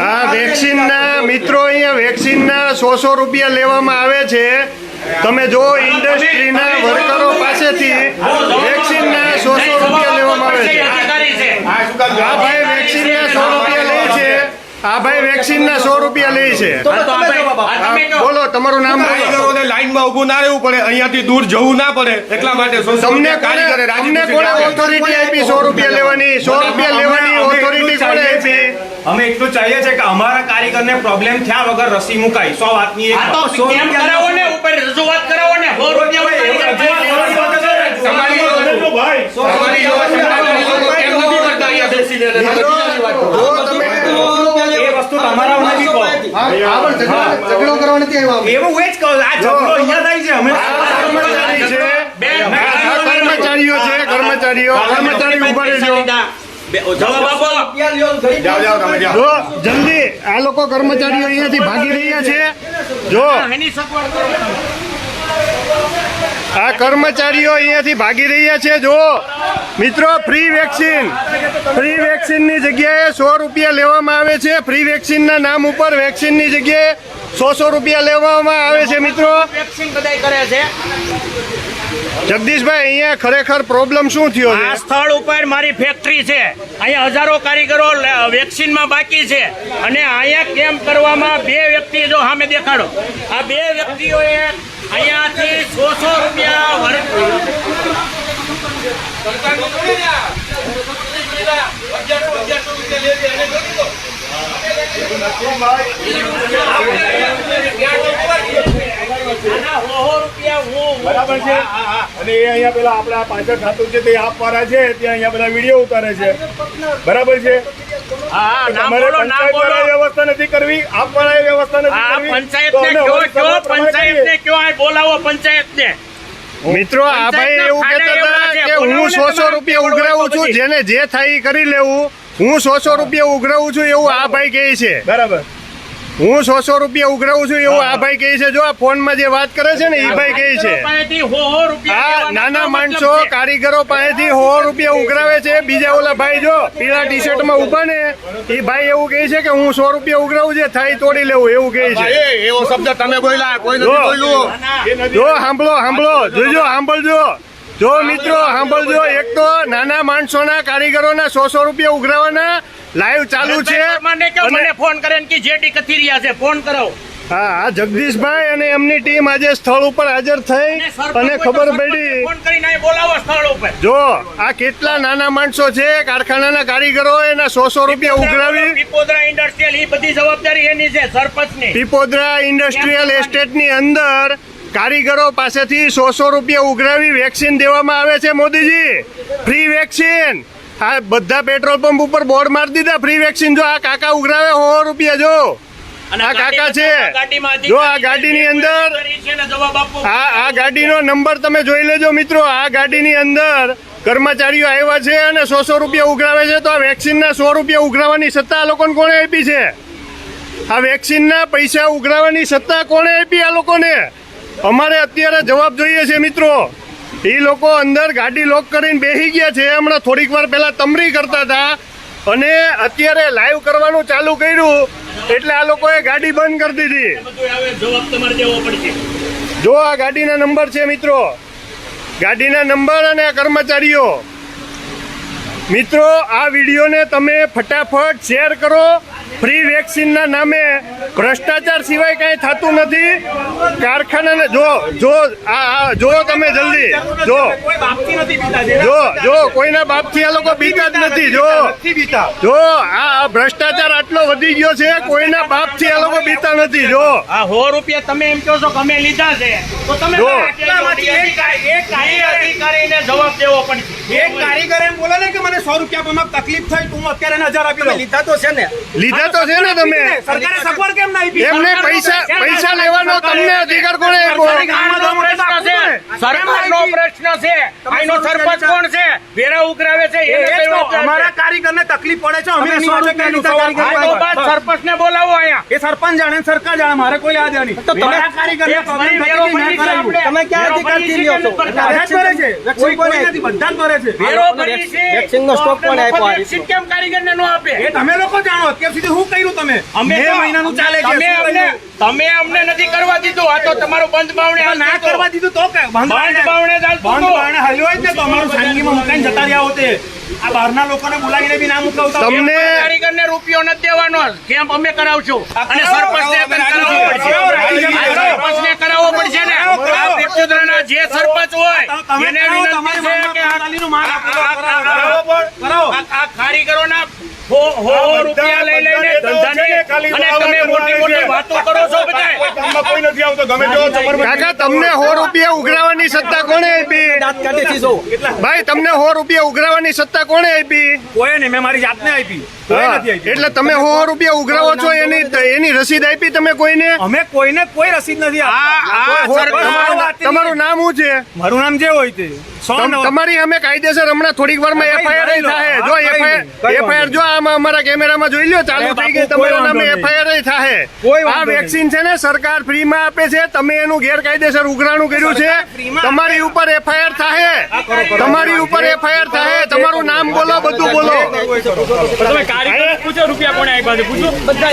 આ- વેક્સિનના મિત્રો અહીંયા વેક્સિનના સો સો રૂપિયા લેવામાં આવે છે. તમે જો ઇન્ડસ્ટ્રીના વર્કરો પાસેથી વેક્સિનના સો સો રૂપિયા લેવામાં આવે છે. આ ભાઈ વેક્સિનના સો છે. આ ભાઈ વેક્સિનના સો રૂપિયા લે છે. ભાઈ-. બોલો તમારું નામ લાઈનમાં લાઈનમાં ઊભું ના રહેવું પડે અહીંયાથી દૂર જવું ના પડે એટલા માટે સો સો તમને રૂપિયા તમને કોને ઓથોરિટી આપી સો રૂપિયા લેવાની? સો રૂપિયા લેવાની ઓથોરિટી કોને આપી? અમે એટલું ચાહીએ છીએ કે અમારા કારીગરને પ્રોબ્લેમ થયા વગર રસી મુકાય. સો વાતની એક તો સો કરાવો ને ઉપર રજૂઆત કરાવો ને. સો રૂપિયા ઉતારી દે. તમારી વસ્તુ તમારા નથી કહો પણ ઝઘડો કરવા નથી આવ્યો એવું એ જ કહો આ ઝઘડો અહીંયા થાય છે અમે કર્મચારીઓ છે કર્મચારીઓ કર્મચારી ઊભા રહેજો. જલ્દી આ લોકો કર્મચારીઓ અહીંયાથી ભાગી રહ્યા છે. જો. આ કર્મચારીઓ અહીંયાથી ભાગી રહ્યા છે જો. મિત્રો ફ્રી વેક્સિન ફ્રી વેક્સિનની જગ્યાએ સો રૂપિયા લેવામાં આવે છે. ફ્રી વેક્સિનના નામ ઉપર વેક્સિનની જગ્યાએ સો સો રૂપિયા લેવામાં આવે છે મિત્રો. વેક્સિન બધાય કરે છે. જગદીશભાઈ અહીંયા ખરેખર પ્રોબ્લેમ શું થયો આ સ્થળ ઉપર મારી ફેક્ટરી છે. અહીંયા હજારો કારીગરો વેક્સિનમાં બાકી છે. અને અહીંયા કેમ કરવામાં બે વ્યક્તિ જો સામે દેખાડો. આ બે વ્યક્તિઓએ અહીંયાથી સો સો રૂપિયા બરાબર છે? અને એ અહીંયા પેલા આપણા પાછળ ખાતું છે તે આપવાળા છે ત્યાં અહીંયા બધા વીડિયો ઉતારે છે. બરાબર છે? વ્યવસ્થા નથી કરવી આપવાના વ્યવસ્થા નથી પંચાયત ને કયો પંચાયત કયો બોલાવો પંચાયત ને મિત્રો આ ભાઈ એવું કહેતા હતા કે હું સો સો રૂપિયા ઉઘરાવું છું જેને જે થાય એ કરી લેવું. હું સો સો રૂપિયા ઉઘરાવું છું એવું આ ભાઈ કહે છે. બરાબર. હું સો સો રૂપિયા ઉઘરાવું છું એવું આ ભાઈ કહે છે. જો આ ફોનમાં જે વાત કરે છે ને એ ભાઈ કહે છે. હો નાના માણસો કારીગરો પાસેથી સો રૂપિયા ઉઘરાવે છે. બીજા ઓલા ભાઈ જો પીળા ટી શર્ટમાં ઊભા ને એ ભાઈ એવું કહે છે કે હું સો રૂપિયા ઉઘરાવું છે થાય તોડી લેવું એવું કહે છે. એવો શબ્દ તમે બોલ્યા કોઈ જો. નથી બોલ્યું. જો સાંભળો સાંભળો જોજો સાંભળજો. જો મિત્રો સાંભળજો એક તો નાના માણસોના કારીગરોના સો સો રૂપિયા ઉઘરાવાના લાઈવ ચાલુ છે મને ફોન કરે કે જેટી કથી રહ્યા છે ફોન કરો. હા આ જગદીશભાઈ અને એમની ટીમ આજે સ્થળ ઉપર હાજર થઈ અને ખબર પડી. જો આ કેટલા નાના માણસો છે કારખાનાના કારીગરો એના સો સો રૂપિયા ઉઘરાવી. પીપોદરા ઇન્ડસ્ટ્રીયલ એ બધી જવાબદારી એની છે સરપંચની. પીપોદરા ઇન્ડસ્ટ્રીયલ એસ્ટેટની અંદર કારીગરો પાસેથી સો સો રૂપિયા ઉઘરાવી વેક્સિન દેવામાં આવે છે મોદીજી. Free vaccine. આ બધા પેટ્રોલ પંપ ઉપર બોર્ડ મારી દીધા. ફ્રી વેક્સિન જો આ કાકા ઉઘરાવે સો રૂપિયા જો. આ કાકા છે. જો આ ગાડીની અંદર આ આ ગાડીનો નંબર તમે જોઈ લેજો મિત્રો. આ ગાડીની અંદર કર્મચારીઓ આવ્યા છે અને સો સો રૂપિયા ઉઘરાવે છે. તો આ વેક્સિનના સો રૂપિયા ઉઘરાવવાની સત્તા આ લોકોને કોણે આપી છે? આ વેક્સિનના પૈસા ઉઘરાવવાની સત્તા કોણે આપી આ લોકોને? અમારે અત્યારે જવાબ જોઈએ છે મિત્રો. એ લોકો અંદર ગાડી લોક કરીને બેસી ગયા છે. હમણાં થોડીક વાર પહેલા તમરી કરતા હતા અને અત્યારે લાઈવ કરવાનું ચાલુ કર્યું. એટલે આ લોકોએ ગાડી બંધ કરી દીધી. જો આ ગાડીના નંબર છે મિત્રો. ગાડીના નંબર અને કર્મચારીઓ. મિત્રો આ વિડીયોને તમે ફટાફટ શેર કરો ફ્રી વેક્સિનના નામે ભ્રષ્ટાચાર સિવાય કાંઈ થતું નથી. કારખાનાને જો જો આ આ જો તમે જલ્દી. જો. કોઈ બાપથી નથી પીતા છે જો જો કોઈના બાપથી આ લોકો બીતા જ નથી. જો. જો આ આ ભ્રષ્ટાચાર આટલો વધી ગયો છે કોઈના બાપથી આ લોકો બીતા નથી. જો. આ સો રૂપિયા તમે એમ કહો છો કે અમે લીધા છે તો તમે અધિકારીને જવાબ દેવો પડશે. એક કારીગર એમ બોલે ને કે મને સો રૂપિયા તકલીફ થઈ તું અત્યારે હજાર આપી. લીધા તો છે ને લીધા તો છે ને તમે. સરકારે સગવડ કેમ ના આપી? એમને પૈસા પૈસા લેવાનો તમને અધિકાર કોણે. સરકારનો પ્રશ્ન છે. આનો સરપંચ કોણ છે? વેરા ઉઘરાવે છે એ અમારા કારીગરને તકલીફ પડે છે. અમે આ તો કારીગર સરપંચને બોલાવો અહીંયા. એ સરપંચ જાણે સરકાર જાણે મારે કોઈ યાદ નહીં તો તમે- કારીગરને તમે ક્યાં અધિકારથી લ્યો છો? કે કરે છે. વેક્સિન કોઈ નથી બંધન કરે છે. વેરો ભરી છે. વેક્સિનનો સ્ટોક આપણે આપ્યો આ કેમ કારીગરને નો આપે? એ તમે લોકો જાણો અત્યાર સુધી શું કર્યું તમે અમે બે મહિનાનું ચાલે છે તમે અમને તમે અમને નથી કરવા દીધું આ તો તમારો બંધ બાવણે ના કરવા દીધું તો કે બંધ બાવણે બંધ બાવણે હાલ્યો જ ને તો અમારું ખાનગીમાં મુકાઈને જતા રહ્યા હોતે આ બહારના લોકોને બોલાવીને બી ના મુકાવતા તમને કારીગરને રૂપિયો નથી દેવાનો કેમ્પ અમે કરાવશું અને પણ કરાવો, કરાવવો પડશે. ને. આ પીપળુદરાના જે સરપંચ હોય એને વિનંતી છે કે આ કારીગરોના હો હો હો રૂપિયા લઈ લઈને ધંધાને અને તમે મોટી મોટી વાતો કરો છો બધાય. કોઈ નથી આવતો. ગમે તેવો કાકા તમને સો રૂપિયા ઉઘરાવાની સત્તા કોણે આપી? દાંત કાઢે છે ભાઈ તમને સો રૂપિયા ઉઘરાવાની સત્તા કોણે આપી? કોઈ નહીં મેં મારી જાતને આપી. હા, એટલે તમે સો રૂપિયા ઉઘરાવો છો એની એની રસીદ આપી તમે કોઈને? અમે કોઈને કોઈ રસીદ નથી આ. આ તમારું નામ શું છે? મારું નામ જે હોય તે. સો તમારી અમે કાયદેસર હમણાં થોડીક વારમાં હા, એફઆઈઆર. થાય. જો એફઆઈઆર જો કઈ આમાં અમારા કેમેરામાં જોઈ લ્યો ચાલુ થઈ ગઈ તમારા નામે એફઆઈઆર થાય કોઈ આ વેક્સિન છે ને સરકાર ફ્રીમાં આપે છે તમે એનું ગેરકાયદેસર ઉઘરાણું કર્યું છે તમારી ઉપર એફઆઈઆર થાય તમારી ઉપર એફઆઈઆર થાય તમારું નામ બોલો બધું બોલો. તમે કારીગર પૂછો રૂપિયા કોને આપ્યા છે પૂછો. બધા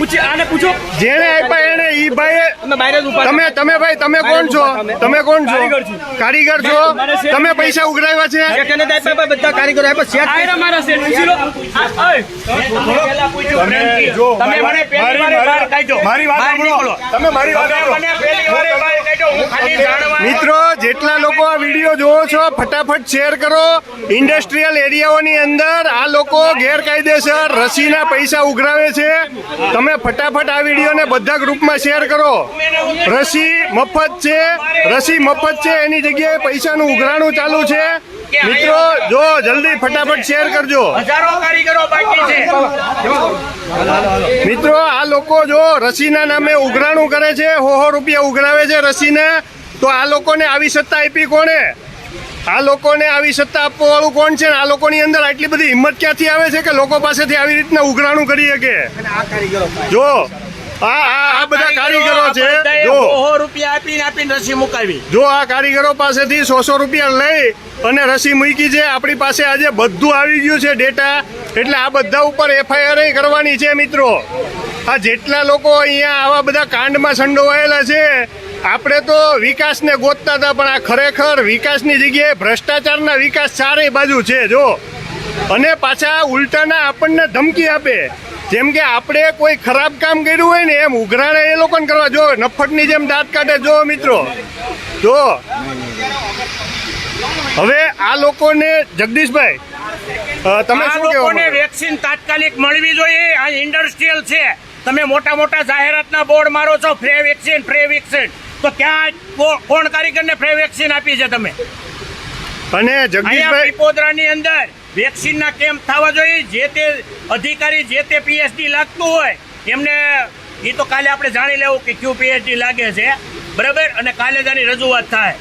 પૂછી આને પૂછો. જેને આપ્યા એને ઈ ભાઈ અમે બહાર જ ઊભા તમે તમે ભાઈ તમે કોણ છો? તમે કોણ છો? કારીગર છો. તમે પૈસા ઉઘરાવ્યા છે? કેને આપ્યા, બધા કારીગરો આપ્યા શેઠ આયરા મારા સેટ પૂછી લો. તમે મને પહેલી વાર બહાર દો મારી વાત સાંભળો. તમે મારી વાત સાંભળો. મને પહેલી વારે મિત્રો જેટલા લોકો આ વીડિયો જોવો છો ફટાફટ શેર કરો. ઇન્ડસ્ટ્રીયલ એરિયાઓની અંદર આ લોકો ગેરકાયદેસર રસીના પૈસા ઉઘરાવે છે. તમે ફટાફટ આ વિડીયોને બધા ગ્રુપમાં શેર કરો. રસી મફત છે રસી મફત છે એની જગ્યાએ પૈસાનું ઉઘરાણું ચાલુ છે. મિત્રો જો જલ્દી ફટાફટ શેર કરજો. મિત્રો લોકો જો રસીના નામે ઉઘરાણું કરે છે હો હો રૂપિયા ઉઘરાવે છે રસીના તો આ લોકોને આવી સત્તા આપી કોણે? આ લોકોને આવી સત્તા આપવાવાળું કોણ છે? આ લોકોની અંદર આટલી બધી હિંમત ક્યાંથી આવે છે કે લોકો પાસેથી આવી રીતના ઉઘરાણું કરી શકે? જો આ આ આ બધા કારીગરો છે જો. રૂપિયા આપીને આપીને રસી મુકાવી. જો આ કારીગરો પાસેથી સો સો રૂપિયા લઈ અને રસી મૂકી છે આપણી પાસે આજે બધું આવી ગયું છે ડેટા એટલે આ બધા ઉપર એફઆઈઆર કરવાની છે મિત્રો. આ જેટલા લોકો અહીંયા આવા બધા કાંડમાં સંડોવાયેલા છે આપણે તો વિકાસને ગોતતા હતા પણ આ ખરેખર વિકાસની જગ્યાએ ભ્રષ્ટાચારના વિકાસ ચારેય બાજુ છે જો. અને પાછા ઉલટાના આપણને ધમકી આપે. જેમ કે આપણે કોઈ ખરાબ કામ કર્યું હોય ને એમ ઉઘરાણે એ લોકોને કરવા. જો નફટની જેમ દાંત કાઢે જો મિત્રો. જો. હવે આ લોકોને જગદીશભાઈ તમે શું કહેવા વેક્સિન તાત્કાલિક મળવી જોઈએ આ ઇન્ડસ્ટ્રીયલ છે. તમે મોટા મોટા જાહેરાતના બોર્ડ મારો છો ફ્રી વેક્સિન ફ્રી વેક્સિન તો ક્યાં કોણ કારીગરને ફ્રી વેક્સિન આપી છે તમે? અને જગદીશભાઈ પોદરાની અંદર વેક્સિનના કેમ્પ થવા જોઈએ જે તે અધિકારી જે તે પીએચડી લાગતું હોય એમને એ તો કાલે આપણે જાણી લેવું કે ક્યુ પીએચડી લાગે છે. બરાબર? અને કાલે આની રજૂઆત થાય.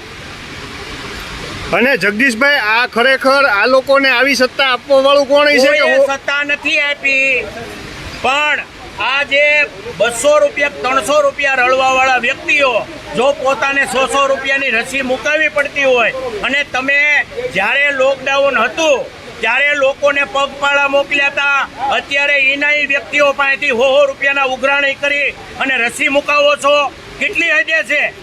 અને જગદીશભાઈ આ ખરેખર આ લોકોને આવી સત્તા આપવા વાળું કોણ છે સત્તા નથી આપી. પણ આ જે બસો રૂપિયા, ત્રણસો રૂપિયા રળવા વાળા વ્યક્તિઓ જો પોતાને સો સો રૂપિયાની રસી મુકાવી પડતી હોય અને તમે જ્યારે લોકડાઉન હતું, ત્યારે લોકોને પગપાળા મોકલ્યા હતા, અત્યારે ઈનાઈ વ્યક્તિઓ પાસેથી હો રૂપિયાના ઉઘરાણી કરી અને રસી મુકાવો છો. કેટલી હદે છે.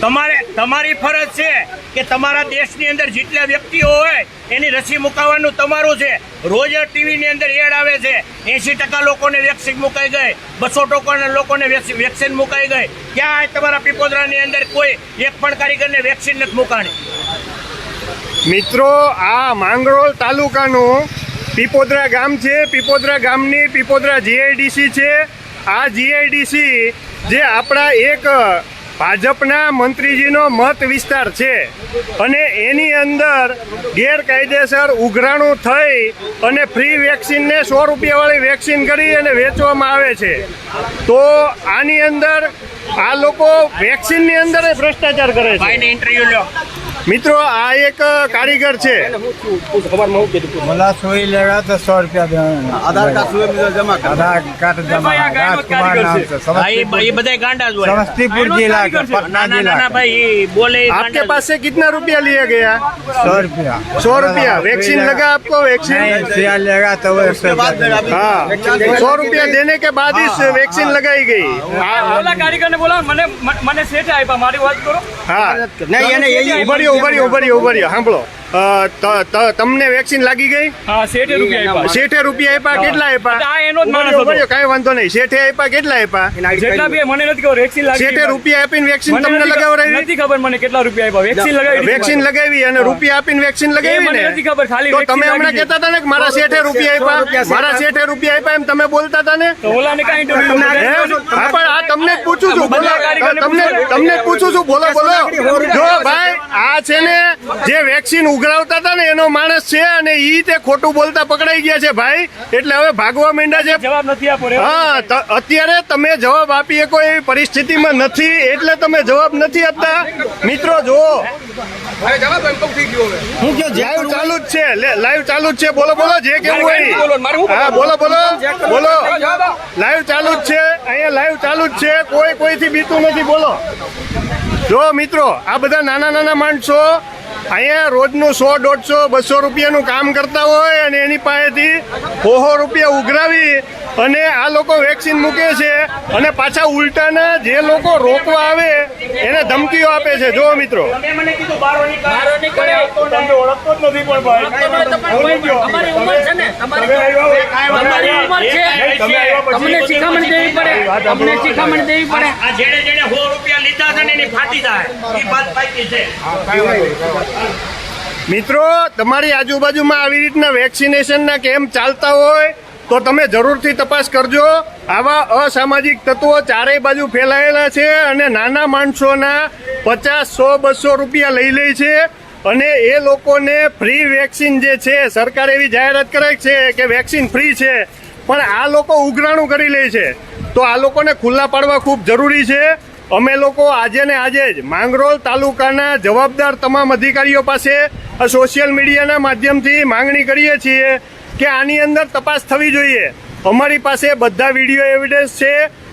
તમારે તમારી ફરજ છે કે તમારા દેશની અંદર જેટલા વ્યક્તિઓ હોય, એની રસી મુકાવવાનું તમારું છે. રોજ ટીવીની અંદર એડ આવે છે. એંશી ટકા લોકોને વેક્સિન મુકાઈ ગઈ, બસો ટકા લોકોને વેક્સિ- વેક્સિન મુકાઈ ગઈ. ક્યાં તમારા પીપોદરાની અંદર કોઈ એક પણ કારીગરને વેક્સિન નથી મુકાણી. મિત્રો, આ માંગરોળ તાલુકાનું પીપોદરા ગામ છે. પીપોદરા ગામની પીપોદરા જીઆઈડીસી છે. આ જીઆઈડીસી જે આપણા એક ભાજપના મંત્રીજીનો મત વિસ્તાર છે. અને એની અંદર ગેરકાયદેસર ઉઘરાણું થઈ અને ફ્રી વેક્સિનને સો રૂપિયાવાળી વેક્સિન કરી અને વેચવામાં આવે છે. તો આની અંદર આ લોકો વેક્સિનની અંદર ભ્રષ્ટાચાર કરે છે. મિત્રો આ એક કારીગર છે ખબરમાં હું કીધું मला सोई लेगा तो सौ रुपया देना આધાર કાર્ડ સુએ બીજો જમા કર आधार कार्ड जमा राजकुमार नाम से હા એ समस्तीपुर એ બધાય ગાંડા જ હોય समस्तीपुर जिला का ના पटना ના जिला ના का ભાઈ એ બોલે એ आपके ગાંડા જ पास से कितना रुपया लिया गया सौ रुपया सौ रुपया वैक्सीन लगा आपको नहीं वैक्सीन सिया लेगा तो वो एक सौ रुपया देना। हाँ सौ रुपया देने के बाद ही वैक्सीन लगाई गई हाँ ઓલા કારીગરને બોલાવો મને મને શેઠે આપ્યા મારી વાત કરો હા નહીં એને એ ઉભર્યો ઉભર્યો ઉભર્યો ઉભર્યો સાંભળો તમને વેક્સિન લાગી ગઈ? હા શેઠે રૂપિયા આપ્યા. શેઠે રૂપિયા આપ્યા કેટલા આપ્યા? આ એનો જ માણસ હતો. ઉભર્યો, વાંધો નહીં. શેઠે આપ્યા કેટલા આપ્યા? જેટલા બી મને નથી ખબર વેક્સિન લાગી શેઠે રૂપિયા આપીને વેક્સિન તમને નથી નથી ખબર મને કેટલા રૂપિયા આપ્યા. વેક્સિન લગાવી વેક્સિન લગાવી અને રૂપિયા આપીને વેક્સિન લગાવી મને નથી ખબર, ખાલી તો તમે હમણાં કહેતા હતા ને કે મારા શેઠે રૂપિયા આપ્યા? મારા શેઠે રૂપિયા આપ્યા એમ તમે બોલતા હતા ને? તો ઓલાને કાંઈ ઇન્ટરવ્યુ હા? પણ આ તમને જ પૂછું છું બોલો. તમને તમને જ પૂછું છું બોલો બોલો. જો ભાઈ આ છે ને જે વેક્સિન ઉઘરાવતા હતા ને એનો માણસ છે અને ઈ તે ખોટું બોલતા પકડાઈ ગયા છે ભાઈ. એટલે હવે ભાગવા માંડ્યા છે. જવાબ નથી આપો હા અત્યારે તમે જવાબ આપી શકો એવી પરિસ્થિતિમાં નથી એટલે તમે જવાબ નથી આપતા. મિત્રો જો હું કયો જે લાઈવ ચાલુ જ છે. લાઈવ ચાલુ જ છે. બોલો બોલો જે કેવું હોય. બોલો, મારે શું હા બોલો બોલો બોલો. લાઈવ ચાલુ જ છે. અહીંયા લાઈવ ચાલુ જ છે. કોઈ કોઈથી બીતું નથી બોલો. જો મિત્રો આ બધા નાના નાના માણસો અહીંયા રોજનું સો દોઢસો બસો રૂપિયાનું કામ કરતા હોય અને એની પાસેથી હોહો રૂપિયા ઉઘરાવી અને આ લોકો વેક્સિન મૂકે છે અને પાછા ઉલટાના જે લોકો રોકવા આવે એને ધમકીઓ આપે છે જો મિત્રો તમે મને કીધું બારો નીકળે તમને ઓળખતો જ નથી પણ ભાઈ ભૂલી ગયો. તમારી ઉંમર છે ને તમારી તમે આવ્યા હોય, કાંઈ વાંધો તમારી નહીં. ઉંમર છે નહીં, તમે આવ્યા પછી તમને શિખામણ દેવી પડે વાત સાંભળો. તમને શિખામણ દેવી પડે આ જેણે જેણે સો રૂપિયા લીધા છે મિત્રો, તમારી આજુબાજુમાં આવી રીતના વેક્સિનેશનના કેમ્પ ચાલતા હોય તો તમે જરૂરથી તપાસ કરજો. આવા અસામાજિક તત્વો ચારેય બાજુ ફેલાયેલા છે અને નાના માણસોના પચાસ, સો, બસો રૂપિયા લઈ લે છે. અને એ લોકોને ફ્રી વેક્સિન જે છે, સરકાર એવી જાહેરાત કરે છે કે વેક્સિન ફ્રી છે, પણ આ લોકો ઉઘરાણું કરી લે છે. તો આ લોકોને ખુલ્લા પાડવા ખૂબ જરૂરી છે. અમે લોકો આજે ને આજે જ માંગરોળ તાલુકાના જવાબદાર તમામ અધિકારીઓ પાસે સોશિયલ મીડિયાના માધ્યમથી માંગણી કરીએ છીએ કે આની અંદર તપાસ થવી જોઈએ. અમારી પાસે બધા વીડિયો એવિડન્સ છે,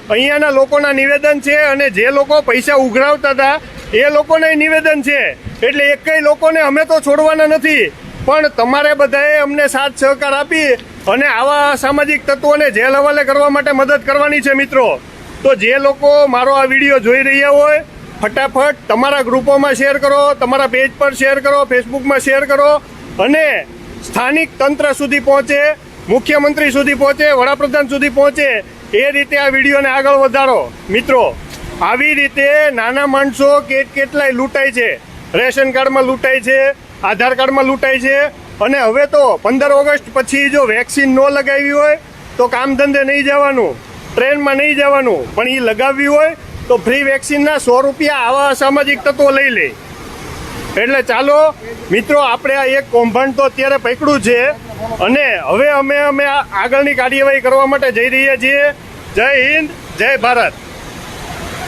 અહીંયાના લોકોના નિવેદન છે અને જે લોકો પૈસા ઉઘરાવતા હતા, એ લોકોને નિવેદન છે. એટલે એકય લોકોને અમે તો છોડવાના નથી, પણ તમારે બધાએ અમને સાથ સહકાર આપી અને આવા સામાજિક તત્વોને જેલ હવાલે કરવા માટે મદદ કરવાની છે મિત્રો. તો જે લોકો મારો આ વીડિયો જોઈ રહ્યા હોય, ફટાફટ તમારા ગ્રુપોમાં શેર કરો, તમારા પેજ પર શેર કરો, ફેસબુકમાં શેર કરો અને સ્થાનિક તંત્ર સુધી પહોંચે, મુખ્યમંત્રી સુધી પહોંચે, વડાપ્રધાન સુધી પહોંચે, એ રીતે આ વિડીયોને આગળ વધારો. મિત્રો, આવી રીતે નાના માણસો કેટ કેટલાય લૂંટાય છે. રેશન કાર્ડમાં લૂંટાય છે, આધાર કાર્ડમાં લૂંટાય છે. અને હવે તો પંદર ઓગસ્ટ પછી જો વેક્સિન ન લગાવી હોય, તો કામ ધંધે નહીં જવાનું. ટ્રેનમાં નહીં જવાનું, પણ એ લગાવવી હોય તો ફ્રી વેક્સિનના સો રૂપિયા આવા અસામાજિક તત્વો લઈ લે. એટલે ચાલો, મિત્રો, આપણે આ એક કૌભાંડ તો અત્યારે પકડ્યું છે અને હવે અમે અમે આગળની કાર્યવાહી કરવા માટે જઈ રહ્યા છીએ. જય હિન્દ, જય ભારત.